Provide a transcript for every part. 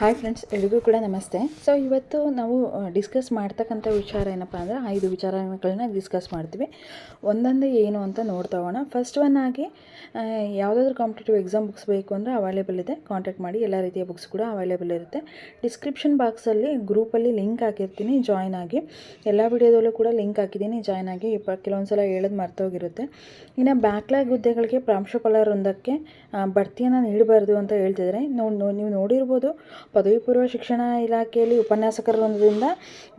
Hi friends ಎಲ್ರಿಗೂ ಕೂಡ ನಮಸ್ತೆ. ಸೊ ಇವತ್ತು ನಾವು ಡಿಸ್ಕಸ್ ಮಾಡ್ತಕ್ಕಂಥ ವಿಚಾರ ಏನಪ್ಪ ಅಂದರೆ ಐದು ವಿಚಾರಗಳನ್ನ ಡಿಸ್ಕಸ್ ಮಾಡ್ತೀವಿ. ಒಂದೊಂದೇ ಏನು ಅಂತ ನೋಡ್ತಾ ಹೋಗೋಣ. ಫಸ್ಟ್ ಒನ್ ಆಗಿ ಯಾವುದಾದ್ರು ಕಾಂಪಿಟೇಟಿವ್ ಎಕ್ಸಾಮ್ ಬುಕ್ಸ್ ಬೇಕು ಅಂದರೆ ಅವೈಲೇಬಲ್ ಇದೆ. ಕಾಂಟ್ಯಾಕ್ಟ್ ಮಾಡಿ, ಎಲ್ಲ ರೀತಿಯ ಬುಕ್ಸ್ ಕೂಡ ಅವೈಲೇಬಲ್ ಇರುತ್ತೆ. ಡಿಸ್ಕ್ರಿಪ್ಷನ್ ಬಾಕ್ಸಲ್ಲಿ ಗ್ರೂಪಲ್ಲಿ ಲಿಂಕ್ ಹಾಕಿರ್ತೀನಿ ಜಾಯ್ನ್ ಆಗಿ. ಎಲ್ಲ ವಿಡಿಯೋದಲ್ಲೂ ಕೂಡ ಲಿಂಕ್ ಹಾಕಿದ್ದೀನಿ ಜಾಯ್ನ್ ಆಗಿ. ಇಪ್ಪ ಕೆಲವೊಂದು ಸಲ ಹೇಳೋದು ಮರ್ತೋಗಿರುತ್ತೆ. ಇನ್ನು ಬ್ಯಾಕ್ಲಾಗ್ ಹುದ್ದೆಗಳಿಗೆ ಪ್ರಾಂಶುಪಾಲರೊಂದಕ್ಕೆ ಬಡ್ತಿಯನ್ನು ನೀಡಬಾರ್ದು ಅಂತ ಹೇಳ್ತಿದ್ದಾರೆ ನೋಡಿ ನೀವು ನೋಡಿರ್ಬೋದು ಪದವಿ ಪೂರ್ವ ಶಿಕ್ಷಣ ಇಲಾಖೆಯಲ್ಲಿ ಉಪನ್ಯಾಸಕರ ವೃಂದದಿಂದ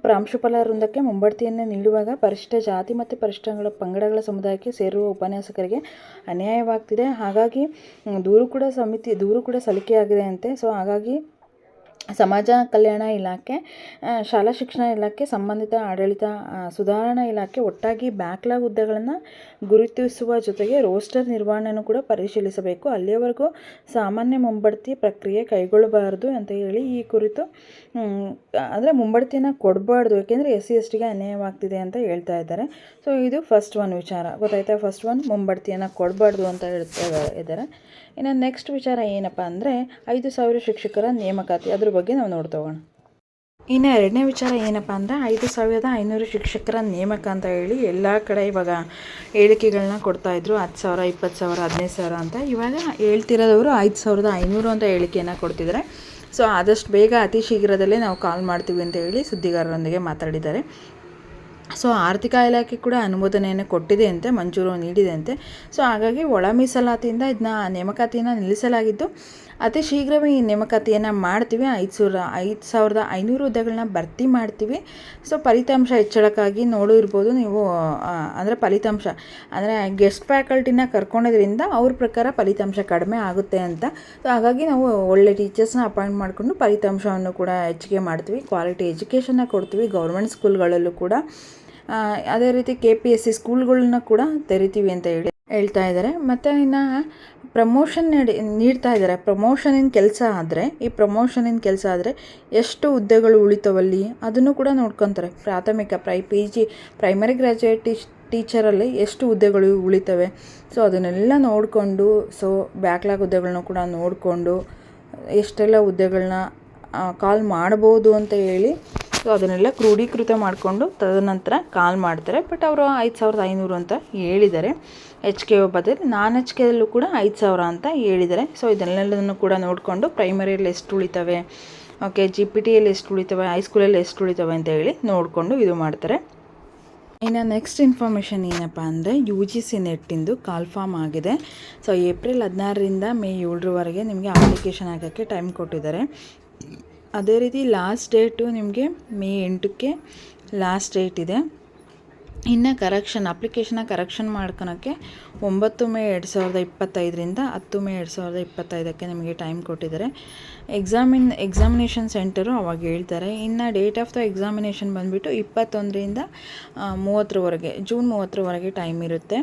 ಪ್ರಾಂಶುಪಾಲ ವೃಂದಕ್ಕೆ ಮುಂಬಡ್ತಿಯನ್ನು ನೀಡುವಾಗ ಪರಿಶಿಷ್ಟ ಜಾತಿ ಮತ್ತು ಪರಿಶಿಷ್ಟಗಳ ಪಂಗಡಗಳ ಸಮುದಾಯಕ್ಕೆ ಸೇರುವ ಉಪನ್ಯಾಸಕರಿಗೆ ಅನ್ಯಾಯವಾಗ್ತಿದೆ. ಹಾಗಾಗಿ ದೂರು ಕೂಡ ಸಮಿತಿ, ದೂರು ಕೂಡ ಸಲ್ಲಿಕೆಯಾಗಿದೆ ಅಂತೆ. ಸೊ ಹಾಗಾಗಿ ಸಮಾಜ ಕಲ್ಯಾಣ ಇಲಾಖೆ ಶಾಲಾ ಶಿಕ್ಷಣ ಇಲಾಖೆ ಸಂಬಂಧಿತ ಆಡಳಿತ ಸುಧಾರಣಾ ಇಲಾಖೆ ಒಟ್ಟಾಗಿ ಬ್ಯಾಕ್ಲಾಗ್ ಹುದ್ದೆಗಳನ್ನು ಗುರುತಿಸುವ ಜೊತೆಗೆ ರೋಸ್ಟರ್ ನಿರ್ವಹಣೆಯನ್ನು ಕೂಡ ಪರಿಶೀಲಿಸಬೇಕು. ಅಲ್ಲಿಯವರೆಗೂ ಸಾಮಾನ್ಯ ಮುಂಬಡ್ತಿ ಪ್ರಕ್ರಿಯೆ ಕೈಗೊಳ್ಳಬಾರದು ಅಂತ ಹೇಳಿ ಈ ಕುರಿತು ಅಂದರೆ ಮುಂಬಡ್ತಿಯನ್ನ ಕೊಡಬಾರ್ದು ಏಕೆಂದರೆ ಎಸ್ ಸಿ ಎಸ್ ಟಿಗೆ ಅನ್ಯಾಯವಾಗ್ತಿದೆ ಅಂತ ಹೇಳ್ತಾ ಇದ್ದಾರೆ. ಸೊ ಇದು ಫಸ್ಟ್ ಒನ್ ವಿಚಾರ. ಗೊತ್ತಾಯ್ತಾ? ಫಸ್ಟ್ ಒನ್ ಮುಂಬಡ್ತಿಯನ್ನು ಕೊಡಬಾರ್ದು ಅಂತ ಹೇಳ್ತಾ ಇದ್ದಾರೆ. ಇನ್ನು ನೆಕ್ಸ್ಟ್ ವಿಚಾರ ಏನಪ್ಪ ಅಂದರೆ, ಐದು ಸಾವಿರ ಶಿಕ್ಷಕರ ನೇಮಕಾತಿ, ಅದ್ರ ನಾವು ನೋಡ್ತಾ ಹೋಗೋಣ ಇನ್ನು ಎರಡನೇ ವಿಚಾರ ಏನಪ್ಪ ಅಂದರೆ ಐದು ಸಾವಿರದ ಐನೂರು ಶಿಕ್ಷಕರ ನೇಮಕ ಅಂತ ಹೇಳಿ ಎಲ್ಲ ಕಡೆ ಇವಾಗ ಹೇಳಿಕೆಗಳನ್ನ ಕೊಡ್ತಾಯಿದ್ರು ಹತ್ತು ಸಾವಿರ, ಇಪ್ಪತ್ತು ಸಾವಿರ, ಹದಿನೈದು ಸಾವಿರ ಅಂತ. ಇವಾಗ ಹೇಳ್ತಿರೋದವರು ಐದು ಸಾವಿರದ ಐನೂರು ಅಂತ ಹೇಳಿಕೆಯನ್ನು ಕೊಡ್ತಿದ್ದಾರೆ. ಸೊ ಆದಷ್ಟು ಬೇಗ ಅತಿ ಶೀಘ್ರದಲ್ಲೇ ನಾವು ಕಾಲ್ ಮಾಡ್ತೀವಿ ಅಂತ ಹೇಳಿ ಸುದ್ದಿಗಾರರೊಂದಿಗೆ ಮಾತಾಡಿದ್ದಾರೆ. ಸೊ ಆರ್ಥಿಕ ಇಲಾಖೆ ಕೂಡ ಅನುಮೋದನೆಯನ್ನು ಕೊಟ್ಟಿದೆ ಅಂತೆ, ಮಂಜೂರು ನೀಡಿದೆ ಅಂತೆ. ಸೊ ಹಾಗಾಗಿ ಒಳ ಮೀಸಲಾತಿಯಿಂದ ಇದನ್ನ ನೇಮಕಾತಿಯನ್ನು ನಿಲ್ಲಿಸಲಾಗಿದ್ದು ಅತಿ ಶೀಘ್ರವೇ ಈ ನೇಮಕಾತಿಯನ್ನು ಮಾಡ್ತೀವಿ. ಐದು ಸಾವಿರ, ಐದು ಸಾವಿರದ ಐನೂರು ಹುದ್ದೆಗಳನ್ನ ಭರ್ತಿ ಮಾಡ್ತೀವಿ. ಸೊ ಫಲಿತಾಂಶ ಹೆಚ್ಚಳಕ್ಕಾಗಿ ನೋಡಿರ್ಬೋದು ನೀವು ಅಂದರೆ ಫಲಿತಾಂಶ. ಅಂದರೆ ಗೆಸ್ಟ್ ಫ್ಯಾಕಲ್ಟಿನ ಕರ್ಕೊಳೋದ್ರಿಂದ ಅವ್ರ ಪ್ರಕಾರ ಫಲಿತಾಂಶ ಕಡಿಮೆ ಆಗುತ್ತೆ ಅಂತ. ಸೊ ಹಾಗಾಗಿ ನಾವು ಒಳ್ಳೆ ಟೀಚರ್ಸ್ನ ಅಪಾಯಿಂಟ್ ಮಾಡಿಕೊಂಡು ಫಲಿತಾಂಶವನ್ನು ಕೂಡ ಹೆಚ್ಚಿಗೆ ಮಾಡ್ತೀವಿ. ಕ್ವಾಲಿಟಿ ಎಜುಕೇಷನ್ನ ಕೊಡ್ತೀವಿ, ಗೌರ್ಮೆಂಟ್ ಸ್ಕೂಲ್ಗಳಲ್ಲೂ ಕೂಡ. ಅದೇ ರೀತಿ ಕೆ ಪಿ ಎಸ್ ಸಿ ಸ್ಕೂಲ್ಗಳನ್ನ ಕೂಡ ತೆರಿತೀವಿ ಅಂತ ಹೇಳಿ ಹೇಳ್ತಾ ಇದ್ದಾರೆ. ಮತ್ತು ಇನ್ನು ಪ್ರಮೋಷನ್ ನೀಡಿ, ನೀಡ್ತಾ ಇದ್ದಾರೆ. ಪ್ರಮೋಷನಿನ ಕೆಲಸ ಆದರೆ, ಈ ಪ್ರಮೋಷನಿನ ಕೆಲಸ ಆದರೆ ಎಷ್ಟು ಹುದ್ದೆಗಳು ಉಳಿತವಲ್ಲಿ ಅದನ್ನು ಕೂಡ ನೋಡ್ಕೊತಾರೆ. ಪ್ರಾಥಮಿಕ, ಪ್ರೈ P G primary graduate teach ಟೀಚರಲ್ಲಿ ಎಷ್ಟು ಹುದ್ದೆಗಳು ಉಳಿತವೆ. ಸೊ ಅದನ್ನೆಲ್ಲ ನೋಡಿಕೊಂಡು ಸೊ ಬ್ಯಾಕ್ಲಾಗ್ ಹುದ್ದೆಗಳನ್ನ ಕೂಡ ನೋಡಿಕೊಂಡು, ಎಷ್ಟೆಲ್ಲ ಹುದ್ದೆಗಳನ್ನ ಕಾಲ್ ಮಾಡ್ಬೋದು ಅಂತ ಹೇಳಿ ಸೊ ಅದನ್ನೆಲ್ಲ ಕ್ರೋಢೀಕೃತ ಮಾಡಿಕೊಂಡು ತದನಂತರ ಕಾಲ್ ಮಾಡ್ತಾರೆ. ಬಟ್ ಅವರು ಐದು ಸಾವಿರದ ಐನೂರು ಅಂತ ಹೇಳಿದ್ದಾರೆ. ಎಚ್ ಕೆ ಬದಲು ನಾನ್ ಎಚ್ ಕೆಯಲ್ಲೂ ಕೂಡ ಐದು ಸಾವಿರ ಅಂತ ಹೇಳಿದ್ದಾರೆ. ಸೊ ಇದನ್ನೆಲ್ಲದನ್ನು ಕೂಡ ನೋಡಿಕೊಂಡು ಪ್ರೈಮರಿಯಲ್ಲಿ ಎಷ್ಟು ಉಳಿತವೆ? ಓಕೆ ಜಿ ಪಿ ಟಿಯಲ್ಲಿ ಎಷ್ಟು ಉಳಿತವೆ? ಹೈಸ್ಕೂಲಲ್ಲಿ ಎಷ್ಟು ಉಳಿತವೆ ಅಂತ ಹೇಳಿ ನೋಡಿಕೊಂಡು ಇದು ಮಾಡ್ತಾರೆ. ಇನ್ನು ನೆಕ್ಸ್ಟ್ ಇನ್ಫಾರ್ಮೇಷನ್ ಏನಪ್ಪ ಅಂದರೆ ಯು ಜಿ ಸಿ ನೆಟ್ಟಿಂದು ಕಾಲ್ಫಾರ್ಮ್ ಆಗಿದೆ. ಸೊ ಏಪ್ರಿಲ್ ಹದಿನಾರರಿಂದ ಮೇ ಏಳರವರೆಗೆ ನಿಮಗೆ ಅಪ್ಲಿಕೇಶನ್ ಹಾಕೋಕ್ಕೆ ಟೈಮ್ ಕೊಟ್ಟಿದ್ದಾರೆ. ಅದೇ ರೀತಿ ಲಾಸ್ಟ್ ಡೇಟು ನಿಮಗೆ ಮೇ ಎಂಟಕ್ಕೆ ಲಾಸ್ಟ್ ಡೇಟ್ ಇದೆ. ಇನ್ನು ಕರೆಕ್ಷನ್ ಅಪ್ಲಿಕೇಶನ್ನ ಕರೆಕ್ಷನ್ ಮಾಡ್ಕೊಳಕ್ಕೆ ಒಂಬತ್ತು ಮೇ ಎರಡು ಸಾವಿರದ ಇಪ್ಪತ್ತೈದರಿಂದ ಹತ್ತು ಮೇ ಎರಡು ಸಾವಿರದ ಇಪ್ಪತ್ತೈದಕ್ಕೆ ನಿಮಗೆ ಟೈಮ್ ಕೊಟ್ಟಿದ್ದಾರೆ. ಎಕ್ಸಾಮಿನ್ ಎಕ್ಸಾಮಿನೇಷನ್ ಸೆಂಟರು ಅವಾಗ ಹೇಳ್ತಾರೆ. ಇನ್ನು ಡೇಟ್ ಆಫ್ ದ ಎಕ್ಸಾಮಿನೇಷನ್ ಬಂದುಬಿಟ್ಟು ಇಪ್ಪತ್ತೊಂದರಿಂದ ಮೂವತ್ತರವರೆಗೆ ಜೂನ್ ಮೂವತ್ತರವರೆಗೆ ಟೈಮ್ ಇರುತ್ತೆ.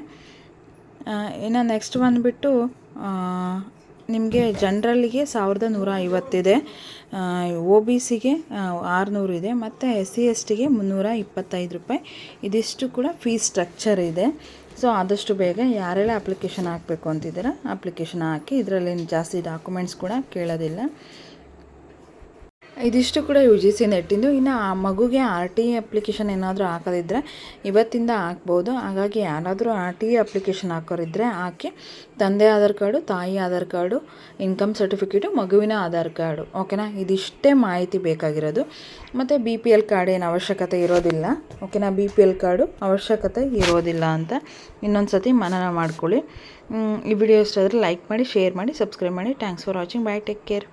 ಇನ್ನು ನೆಕ್ಸ್ಟ್ ಬಂದುಬಿಟ್ಟು ನಿಮಗೆ ಜನ್ರಲ್ಲಿಗೆ ಸಾವಿರದ ನೂರ ಐವತ್ತಿದೆ. ಒ ಬಿ ಸಿಗೆ ಆರುನೂರು ಇದೆ. ಮತ್ತು ಎಸ್ ಸಿ ಎಸ್ ಟಿಗೆ ಮುನ್ನೂರ ಇಪ್ಪತ್ತೈದು ರೂಪಾಯಿ. ಇದಿಷ್ಟು ಕೂಡ ಫೀಸ್ ಸ್ಟ್ರಕ್ಚರ್ ಇದೆ. ಸೊ ಆದಷ್ಟು ಬೇಗ ಯಾರೆಲ್ಲ ಅಪ್ಲಿಕೇಶನ್ ಹಾಕಬೇಕು ಅಂತಿದ್ದೀರ ಅಪ್ಲಿಕೇಶನ್ ಹಾಕಿ ಇದರಲ್ಲಿ ಜಾಸ್ತಿ ಡಾಕ್ಯುಮೆಂಟ್ಸ್ ಕೂಡ ಕೇಳೋದಿಲ್ಲ. ಇದಿಷ್ಟು ಕೂಡ ಯು ಜಿ ಸಿ ನೆಟ್ಟಿದ್ದು. ಇನ್ನು ಆ ಮಗುಗೆ ಆರ್ ಟಿ ಅಪ್ಲಿಕೇಶನ್ ಏನಾದರೂ ಹಾಕೋದಿದ್ದರೆ ಇವತ್ತಿಂದ ಹಾಕ್ಬೋದು. ಹಾಗಾಗಿ ಯಾರಾದರೂ ಆರ್ ಟಿ ಅಪ್ಲಿಕೇಶನ್ ಹಾಕೋರಿದ್ದರೆ ಹಾಕಿ. ತಂದೆ ಆಧಾರ್ ಕಾರ್ಡು, ತಾಯಿ ಆಧಾರ್ ಕಾರ್ಡು, ಇನ್ಕಮ್ ಸರ್ಟಿಫಿಕೇಟು, ಮಗುವಿನ ಆಧಾರ್ ಕಾರ್ಡು. ಓಕೆನಾ? ಇದಿಷ್ಟೇ ಮಾಹಿತಿ ಬೇಕಾಗಿರೋದು. ಮತ್ತು ಬಿ ಪಿ ಎಲ್ ಕಾರ್ಡ್ ಏನು ಅವಶ್ಯಕತೆ ಇರೋದಿಲ್ಲ. ಓಕೆನಾ? ಬಿ ಪಿ ಎಲ್ ಕಾರ್ಡು ಅವಶ್ಯಕತೆ ಇರೋದಿಲ್ಲ ಅಂತ. ಇನ್ನೊಂದು ಸತಿ ಮನನ ಮಾಡ್ಕೊಳ್ಳಿ. ಈ ವಿಡಿಯೋ ಇಷ್ಟ ಆದರೆ ಲೈಕ್ ಮಾಡಿ, ಶೇರ್ ಮಾಡಿ, ಸಬ್ಸ್ಕ್ರೈಬ್ ಮಾಡಿ. Thanks for watching. Bye take care.